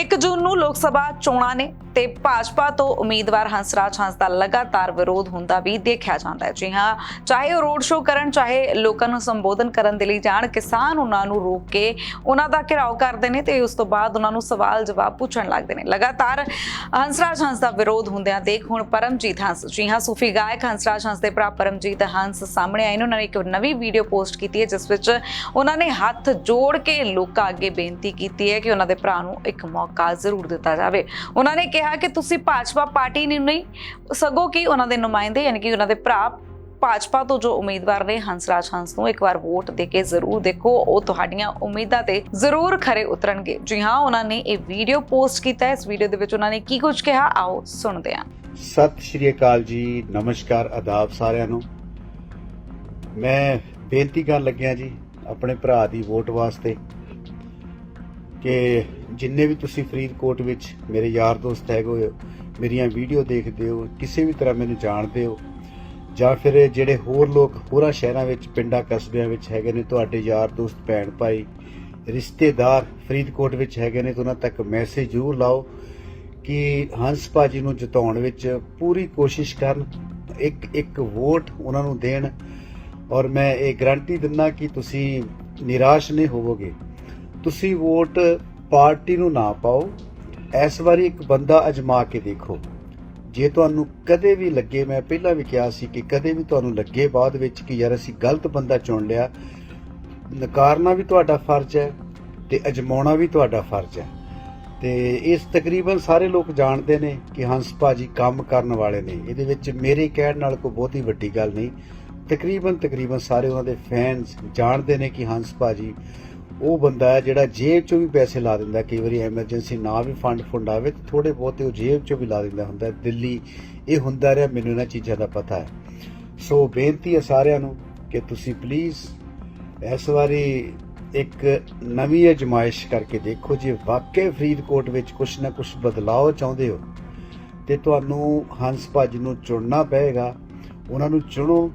1 ਜੂਨ ਨੂੰ ਲੋਕ ਸਭਾ ਚੋਣਾਂ ਨੇ। ਤੇ ਭਾਜਪਾ ਤੋਂ ਉਮੀਦਵਾਰ ਹੰਸਰਾਜ ਹੰਸ ਦਾ ਲਗਾਤਾਰ ਵਿਰੋਧ ਹੁੰਦਾ ਵੀ ਦੇਖਿਆ ਜਾਂਦਾ ਹੈ। ਜੀ ਹਾਂ, ਚਾਹੇ ਉਹ ਰੋਡ ਸ਼ੋਅ ਕਰਨ, ਚਾਹੇ ਲੋਕਾਂ ਨੂੰ ਸੰਬੋਧਨ ਕਰਨ ਦੇ ਲਈ ਜਾਣ, ਕਿਸਾਨ ਉਹਨਾਂ ਨੂੰ ਰੋਕ ਕੇ ਉਹਨਾਂ ਦਾ ਘਿਰਾਓ ਕਰਦੇ ਨੇ ਤੇ ਉਸ ਤੋਂ ਬਾਅਦ ਉਹਨਾਂ ਨੂੰ ਸਵਾਲ ਜਵਾਬ ਪੁੱਛਣ ਲੱਗਦੇ ਨੇ। ਲਗਾਤਾਰ ਹੰਸਰਾਜ ਹੰਸ ਦਾ ਵਿਰੋਧ ਹੁੰਦਿਆਂ ਦੇਖ ਹੁਣ ਪਰਮਜੀਤ ਹੰਸ, ਜੀ ਹਾਂ, ਸੂਫੀ ਗਾਇਕ ਹੰਸਰਾਜ ਹੰਸ ਦੇ ਭਰਾ ਪਰਮਜੀਤ ਹੰਸ ਸਾਹਮਣੇ ਆਏ ਨੇ। ਉਹਨਾਂ ਨੇ ਇੱਕ ਨਵੀਂ ਵੀਡੀਓ ਪੋਸਟ ਕੀਤੀ ਹੈ, ਜਿਸ ਵਿੱਚ ਉਹਨਾਂ ਨੇ ਹੱਥ ਜੋੜ ਕੇ ਲੋਕਾਂ ਅੱਗੇ ਬੇਨਤੀ ਕੀਤੀ ਹੈ ਕਿ ਉਹਨਾਂ ਦੇ ਭਰਾ ਨੂੰ ਇੱਕ ਮੌਕਾ ਜ਼ਰੂਰ ਦਿੱਤਾ ਜਾਵੇ। ਉਹਨਾਂ ਨੇ ਕਿਹਾ ਕਿ ਤੁਸੀਂ ਭਾਜਪਾ ਪਾਰਟੀ ਨੂੰ ਨਹੀਂ, ਸਗੋਂ ਕਿ ਉਹਨਾਂ ਦੇ ਨੁਮਾਇੰਦੇ ਯਾਨੀ ਕਿ ਉਹਨਾਂ ਦੇ ਭਰਾ ਭਾਜਪਾ ਤੋਂ ਜੋ ਉਮੀਦਵਾਰ ਨੇ ਹੰਸਰਾਜ ਹੰਸ ਨੂੰ ਇੱਕ ਵਾਰ ਵੋਟ ਦੇ ਕੇ ਜ਼ਰੂਰ ਦੇਖੋ, ਉਹ ਤੁਹਾਡੀਆਂ ਉਮੀਦਾਂ ਤੇ ਜ਼ਰੂਰ ਖਰੇ ਉਤਰਨਗੇ। ਜੀ ਹਾਂ, ਉਹਨਾਂ ਨੇ ਇਹ ਵੀਡੀਓ ਪੋਸਟ ਕੀਤਾ ਹੈ। ਇਸ ਵੀਡੀਓ ਦੇ ਵਿੱਚ ਉਹਨਾਂ ਨੇ ਕੀ ਕੁਝ ਕਿਹਾ, ਆਓ ਸੁਣਦੇ ਹਾਂ। ਸਤਿ ਸ਼੍ਰੀ ਅਕਾਲ ਜੀ, ਨਮਸਕਾਰ, ਆਦਾਬ ਸਾਰਿਆਂ ਨੂੰ। ਮੈਂ ਬੇਨਤੀ ਕਰਨ ਲੱਗਿਆ ਜੀ, ਆਪਣੇ ਭਰਾ ਦੀ ਵੋਟ ਵਾਸਤੇ ਕਿ ਜਿੰਨੇ ਵੀ ਤੁਸੀਂ ਫਰੀਦਕੋਟ ਵਿੱਚ ਮੇਰੇ ਯਾਰ ਦੋਸਤ ਹੈਗੇ ਹੋ, ਮੇਰੀਆਂ ਵੀਡੀਓ ਦੇਖਦੇ ਹੋ, ਕਿਸੇ ਵੀ ਤਰ੍ਹਾਂ ਮੈਨੂੰ ਜਾਣਦੇ ਹੋ, ਜਾਂ ਫਿਰ ਜਿਹੜੇ ਹੋਰ ਲੋਕ ਹੋਰਾਂ ਸ਼ਹਿਰਾਂ ਵਿੱਚ, ਪਿੰਡਾਂ ਕਸਬਿਆਂ ਵਿੱਚ ਹੈਗੇ ਨੇ, ਤੁਹਾਡੇ ਯਾਰ ਦੋਸਤ, ਭੈਣ ਭਾਈ, ਰਿਸ਼ਤੇਦਾਰ ਫਰੀਦਕੋਟ ਵਿੱਚ ਹੈਗੇ ਨੇ, ਤਾਂ ਉਹਨਾਂ ਤੱਕ ਮੈਸੇਜ ਜ਼ਰੂਰ ਲਾਓ ਕਿ ਹੰਸ ਭਾਜੀ ਨੂੰ ਜਿਤਾਉਣ ਵਿੱਚ ਪੂਰੀ ਕੋਸ਼ਿਸ਼ ਕਰਨ, ਇੱਕ ਇੱਕ ਵੋਟ ਉਹਨਾਂ ਨੂੰ ਦੇਣ। ਔਰ ਮੈਂ ਇਹ ਗਾਰੰਟੀ ਦਿੰਦਾ ਕਿ ਤੁਸੀਂ ਨਿਰਾਸ਼ ਨਹੀਂ ਹੋਵੋਗੇ। ਤੁਸੀਂ ਵੋਟ ਪਾਰਟੀ ਨੂੰ ਨਾ ਪਾਓ, ਇਸ ਵਾਰੀ ਇੱਕ ਬੰਦਾ ਅਜਮਾ ਕੇ ਦੇਖੋ। ਜੇ ਤੁਹਾਨੂੰ ਕਦੇ ਵੀ ਲੱਗੇ, ਮੈਂ ਪਹਿਲਾਂ ਵੀ ਕਿਹਾ ਸੀ ਕਿ ਕਦੇ ਵੀ ਤੁਹਾਨੂੰ ਲੱਗੇ ਬਾਅਦ ਵਿੱਚ ਕਿ ਯਾਰ ਅਸੀਂ ਗਲਤ ਬੰਦਾ ਚੁਣ ਲਿਆ, ਨਕਾਰਨਾ ਵੀ ਤੁਹਾਡਾ ਫਰਜ਼ ਹੈ ਤੇ ਅਜਮਾਉਣਾ ਵੀ ਤੁਹਾਡਾ ਫਰਜ਼ ਹੈ। ਤੇ ਇਸ ਤਕਰੀਬਨ ਸਾਰੇ ਲੋਕ ਜਾਣਦੇ ਨੇ ਕਿ ਹੰਸ ਭਾਜੀ ਕੰਮ ਕਰਨ ਵਾਲੇ ਨੇ। ਇਹਦੇ ਵਿੱਚ ਮੇਰੇ ਕਹਿਣ ਨਾਲ ਕੋਈ ਬਹੁਤੀ ਵੱਡੀ ਗੱਲ ਨਹੀਂ। ਤਕਰੀਬਨ ਤਕਰੀਬਨ ਸਾਰੇ ਉਹਨਾਂ ਦੇ ਫੈਨਸ ਜਾਣਦੇ ਨੇ ਕਿ ਹੰਸ ਭਾਜੀ ਉਹ ਬੰਦਾ ਹੈ ਜਿਹੜਾ ਜੇਬ ਚੋਂ ਵੀ ਪੈਸੇ ਲਾ ਦਿੰਦਾ ਕਈ ਵਾਰੀ ਐਮਰਜੈਂਸੀ ਨਾ ਵੀ ਫੰਡ ਫੰਡ ਆਵੇ ਤੇ ਥੋੜੇ ਬਹੁਤੇ ਉਹ ਜੇਬ ਚੋਂ ਵੀ ਲਾ ਦਿੰਦਾ ਹੁੰਦਾ ਦਿੱਲੀ, ਇਹ ਹੁੰਦਾ ਰਿਹਾ, ਮੈਨੂੰ ਇਹਨਾਂ ਚੀਜ਼ਾਂ ਦਾ ਪਤਾ ਹੈ। ਸੋ ਬੇਨਤੀ ਹੈ ਸਾਰਿਆਂ ਨੂੰ ਕਿ ਤੁਸੀਂ ਪਲੀਜ਼ ਇਸ ਵਾਰੀ ਇੱਕ ਨਵੀਂ ਅਜਮਾਇਸ਼ ਕਰਕੇ ਦੇਖੋ ਜੇ। ਵਾਕਈ ਫਰੀਦਕੋਟ ਵਿੱਚ ਕੁਛ ਨਾ ਕੁਛ ਬਦਲਾਅ ਚਾਹੁੰਦੇ ਹੋ ਤੇ ਤੁਹਾਨੂੰ ਹੰਸ ਭੱਜ ਨੂੰ ਚੁਣਨਾ ਪਏਗਾ। ਉਹਨਾਂ ਨੂੰ ਚੁਣੋ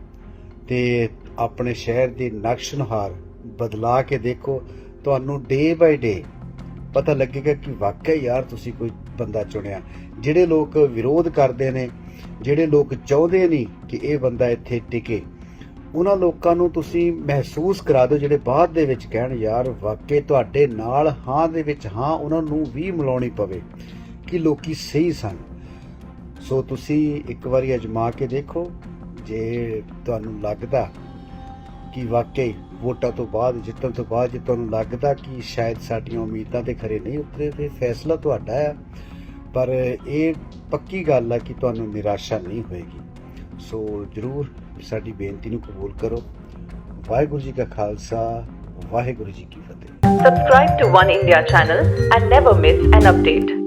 ਤੇ ਆਪਣੇ ਸ਼ਹਿਰ ਦੀ ਨਕਸ਼ਨਹਾਰ ਬਦਲਾ ਕੇ ਦੇਖੋ, ਤੁਹਾਨੂੰ ਡੇ ਬਾਈ ਡੇ ਪਤਾ ਲੱਗੇਗਾ ਕਿ ਵਾਕਿਆ ਯਾਰ ਤੁਸੀਂ ਕੋਈ ਬੰਦਾ ਚੁਣਿਆ। ਜਿਹੜੇ ਲੋਕ ਵਿਰੋਧ ਕਰਦੇ ਨੇ, ਜਿਹੜੇ ਲੋਕ ਚਾਹੁੰਦੇ ਨਹੀਂ ਕਿ ਇਹ ਬੰਦਾ ਇੱਥੇ ਟਿਕੇ, ਉਹਨਾਂ ਲੋਕਾਂ ਨੂੰ ਤੁਸੀਂ ਮਹਿਸੂਸ ਕਰਾ ਦਿਓ, ਜਿਹੜੇ ਬਾਅਦ ਦੇ ਵਿੱਚ ਕਹਿਣ, ਯਾਰ, ਵਾਕਈ ਤੁਹਾਡੇ ਨਾਲ ਹਾਂ ਦੇ ਵਿੱਚ ਹਾਂ, ਉਹਨਾਂ ਨੂੰ ਵੀ ਮਿਲਾਉਣੀ ਪਵੇ ਕਿ ਲੋਕੀ ਸਹੀ ਸਨ। ਸੋ ਤੁਸੀਂ ਇੱਕ ਵਾਰੀ ਅਜਮਾ ਕੇ ਦੇਖੋ, ਜੇ ਤੁਹਾਨੂੰ ਲੱਗਦਾ ਕਿ ਵਾਕਈ ਵੋਟਾਂ ਤੋਂ ਬਾਅਦ, ਜਿੱਤਣ ਤੋਂ ਬਾਅਦ ਜੇ ਤੁਹਾਨੂੰ ਲੱਗਦਾ ਕਿ ਸ਼ਾਇਦ ਸਾਡੀਆਂ ਉਮੀਦਾਂ ਤੇ ਖਰੇ ਨਹੀਂ ਉਤਰੇ, ਤੇ ਫੈਸਲਾ ਤੁਹਾਡਾ ਹੈ ਪਰ ਇਹ ਪੱਕੀ ਗੱਲ ਹੈ ਕਿ ਤੁਹਾਨੂੰ ਨਿਰਾਸ਼ਾ ਨਹੀਂ ਹੋਏਗੀ। ਸੋ ਜਰੂਰ ਸਾਡੀ ਬੇਨਤੀ ਨੂੰ ਕਬੂਲ ਕਰੋ। ਵਾਹਿਗੁਰੂ ਜੀ ਕਾ ਖਾਲਸਾ, ਵਾਹਿਗੁਰੂ ਜੀ ਕੀ ਫਤਿਹ। Subscribe to One India channel and never miss an update.